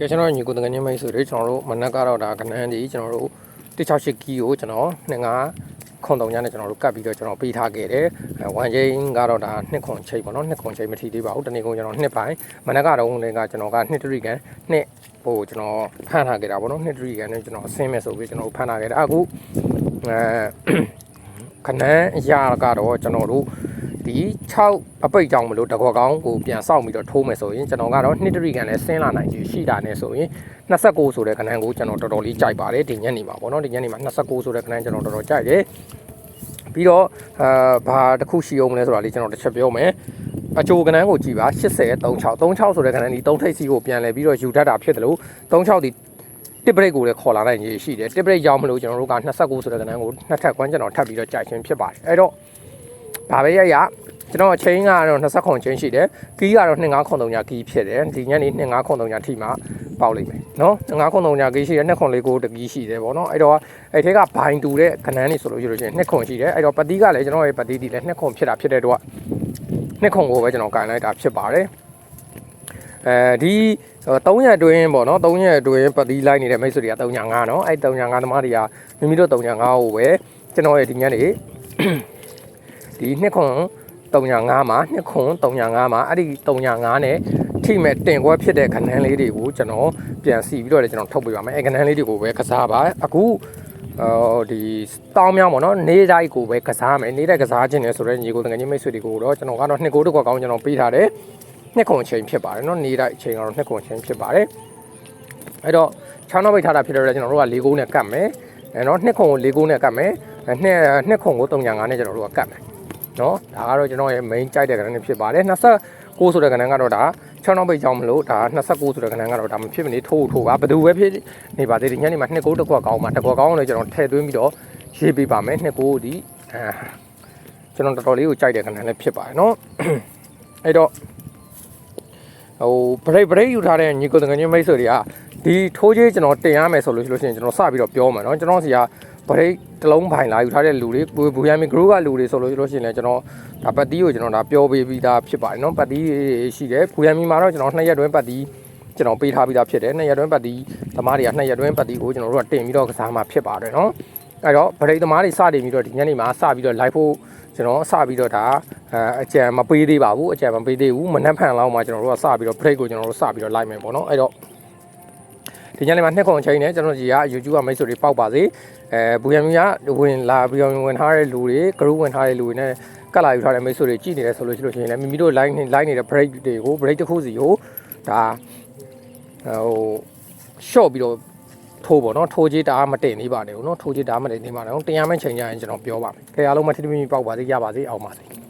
ကဲကျွန်တော်ညီကိုတငယ်ချင်းမိတ်ဆွေတွေကျွန်တော်တို့မနက်ကတော့ဒါကနန်းဒီကျွန်တော်တို့168ကီကိုကျွန်တော်25ခွန်တုံညနဲ့ကျွန်တော်တို့ကတ်ပြီးတော့ကျွန်တော်ပေးထားခဲ့တယ်အဲဝမ်ချင်းကတော့ဒါ2ခွန်ချိန်ပေါ့နော်2ခွန်ချိန်မထီသေးပါဘူးတနေ့ကုန်ကျွန်တော်2ပိုင်းမနက်ကတော့လည်းကကျွန်တော်က2တရီကန်2ဟိုကျွန်တော်ဖန်ထားခဲ့တာပေါ့နော်2တရီကန်နဲ့ကျွန်တော်အဆင်းမဲ့ဆိုပြီးကျွန်တော်ဖန်ထားခဲ့တာအခုအဲခနန်းအရာကတော့ကျွန်တော်တို့ ဒီ6အပိတ်ကြောင့်မလို့တကောကောင်းကိုပြန်စောင့်ပြီးတော့ထိုးမယ်ဆိုရင်ကျွန်တော်ကတော့2တရီကန်နဲ့ဆင်းလာနိုင်ခြင်းရှိတာနဲ့ဆိုရင်29ဆိုတဲ့ခနန်းကိုကျွန်တော်တော်တော်လေးကြိုက်ပါတယ်ဒီညနေမှာပေါ့နော်ဒီညနေမှာ29ဆိုတဲ့ခနန်းကျွန်တော်တော်တော်ကြိုက်တယ်ပြီးတော့အာဘာတစ်ခုရှိအောင်မလဲဆိုတာလေးကျွန်တော်တစ်ချက်ပြောမယ်အချိုကနန်းကိုကြည့်ပါ80 36 36ဆိုတဲ့ခနန်းဒီ3ထိပ်စီကိုပြန်လဲပြီးတော့ယူထပ်တာဖြစ်တယ်လို့36ဒီတစ်ဘရိတ်ကိုလည်းခေါ်လာနိုင်ရရှိတယ်တစ်ဘရိတ်ကြောင့်မလို့ကျွန်တော်တို့က29ဆိုတဲ့ကဏ္ဍကိုနှစ်ထပ်ကွမ်းကျွန်တော်ထပ်ပြီးတော့ကြာချင်းဖြစ်ပါတယ်အဲ့တော့ ဒါပဲရရကျွန်တော်အချိန်ကတော့20ခွန်ချင်းရှိတယ်ကီးကတော့25ခွန်3ညာကီးဖြစ်တယ်ဒီညနေ25ခွန်3ညာထိမှပေါက်လိမ့်မယ်နော်25ခွန်3ညာကီးရှိတယ်2ခွန်လေးကိုတကီးရှိတယ်ပေါ့နော်အဲ့တော့အဲ့ထဲကဘိုင်တူတဲ့ကဏ္ဍနေဆိုလို့ရှိလို့ရှိရင်2ခွန်ရှိတယ်အဲ့တော့ပတိကလည်းကျွန်တော်ရဲ့ပတိဒီလည်း2ခွန်ဖြစ်တာဖြစ်တဲ့တော့2ခွန်ကိုပဲကျွန်တော်ကင်လိုက်တာဖြစ်ပါတယ်အဲဒီ3ရက်အတွင်းပေါ့နော်3ရက်အတွင်းပတိလိုက်နေတဲ့မိတ်ဆွေတွေက305နော်အဲ့305သမားတွေကမိမိတို့305ကိုပဲကျွန်တော်ရဲ့ဒီညနေ ဒီနှစ်ခွန်305မှာနှစ်ခွန်305မှာအဲ့ဒီ305နဲ့ထိမဲ့တင်ခွဲဖြစ်တဲ့ခဏန်းလေးတွေကိုကျွန်တော်ပြန်စီပြီးတော့လည်းကျွန်တော်ထုတ်ပြပါမယ်အဲ့ခဏန်းလေးတွေကိုပဲကစားပါအခုအော်ဒီတောင်းမြောင်းပေါ့နော်နေတိုင်းကိုပဲကစားမယ်နေတဲ့ကစားခြင်းနဲ့ဆိုတော့ညီကိုတကယ်ကြီးမိတ်ဆွေတွေကိုတော့ကျွန်တော်ကတော့နှစ်ကိုတစ်ခွက်ကောင်းကျွန်တော်ပေးထားတယ်နှစ်ခွန်အချိန်ဖြစ်ပါတယ်နော်နေတိုင်းအချိန်ကတော့နှစ်ခွန်အချိန်ဖြစ်ပါတယ်အဲ့တော့ချောင်းနောက်ပိတ်ထားတာဖြစ်တော့ကျွန်တော်တို့က၄ကုန်းနဲ့ကတ်မယ်အဲ့တော့နှစ်ခွန်ကို၄ကုန်းနဲ့ကတ်မယ်နှစ်နှစ်ခွန်ကို305နဲ့ကျွန်တော်တို့ကကတ်မယ် နော်ဒါကတော့ကျွန်တော်ရဲ့ main ကြိုက်တဲ့ကဏ္ဍနဲ့ဖြစ်ပါတယ်29ဆိုတဲ့ကဏ္ဍကတော့ဒါ6နောက်ပိတ်ကြောင်းမလို့ဒါ29ဆိုတဲ့ကဏ္ဍကတော့ဒါမဖြစ်မနေထိုးထိုးပါဘယ်သူပဲဖြစ်နေပါသေးတယ်ညနေမှာ2ကိုတစ်ခွက်ကောင်းမှာတစ်ခွက်ကောင်းလည်းကျွန်တော်ထည့်သွင်းပြီးတော့ရေးပေးပါမယ်2ကိုဒီအဲကျွန်တော်တော်တော်လေးကိုကြိုက်တဲ့ကဏ္ဍလည်းဖြစ်ပါတယ်နော်အဲ့တော့ဟိုဘရိတ်ဘရိတ်ယူထားတဲ့ညီကိုတငယ်ချင်းမိတ်ဆွေတွေကဒီထိုးကြီးကျွန်တော်တင်ရမယ်ဆိုလို့ရှိလို့ရှိရင်ကျွန်တော်စပြီးတော့ပြောမှာเนาะကျွန်တော်စီက ဘရိတ်တစ်လုံးပိုင်လာယူထားတဲ့လူတွေဘူရမ်မီဂရုကလူတွေဆိုလို့ရှိရင်လည်းကျွန်တော်ဒါပတ်တီးကိုကျွန်တော်ဒါပြောပေးပြီးသားဖြစ်ပါတယ်နော်ပတ်တီးရှိတယ်ဘူရမ်မီမှာတော့ကျွန်တော်နှစ်ရက်တွင်းပတ်တီးကျွန်တော်ပေးထားပြီးသားဖြစ်တယ်နှစ်ရက်တွင်းပတ်တီးသမားတွေကနှစ်ရက်တွင်းပတ်တီးကိုကျွန်တော်တို့ကတင်ပြီးတော့ကစားမှာဖြစ်ပါတယ်နော်အဲတော့ဗရိတ်သမားတွေစတင်ပြီးတော့ဒီညနေမှာစပြီးတော့ live ဖို့ကျွန်တော်စပြီးတော့ဒါအကြံမပေးသေးပါဘူးအကြံမပေးသေးဘူးမနှက်ဖန်လောက်မှကျွန်တော်တို့ကစပြီးတော့ break ကိုကျွန်တော်တို့စပြီးတော့ live မယ်ပေါ့နော်အဲတော့ ဒီညနေမှာနှစ်ခုအချိန်နဲ့ကျွန်တော်ကြီးက YouTube ကမိတ်ဆွေတွေပေါက်ပါစေအဲဘူယံမီကဝင်လာပြီးတော့ဝင်ထားတဲ့လူတွေ group ဝင်ထားတဲ့လူတွေနဲ့ကတ်လာယူထားတဲ့မိတ်ဆွေတွေကြည့်နေတယ်ဆိုလို့ရှိလို့ရှိရင်လည်းမိမိတို့ line line နေတဲ့ break တွေကို break တစ်ခုစီကိုဒါဟို short ပြီးတော့ထိုးပေါ့နော်ထိုးကြီးတအားမတင်နေပါနဲ့ဘူးနော်ထိုးကြီးတအားမတင်နေပါနဲ့ဘူးတင်ရမယ့်ချိန်ကျရင်ကျွန်တော်ပြောပါမယ်ခင်ဗျားလုံးမထီထီမီပေါက်ပါစေရပါစေအောင်ပါစေ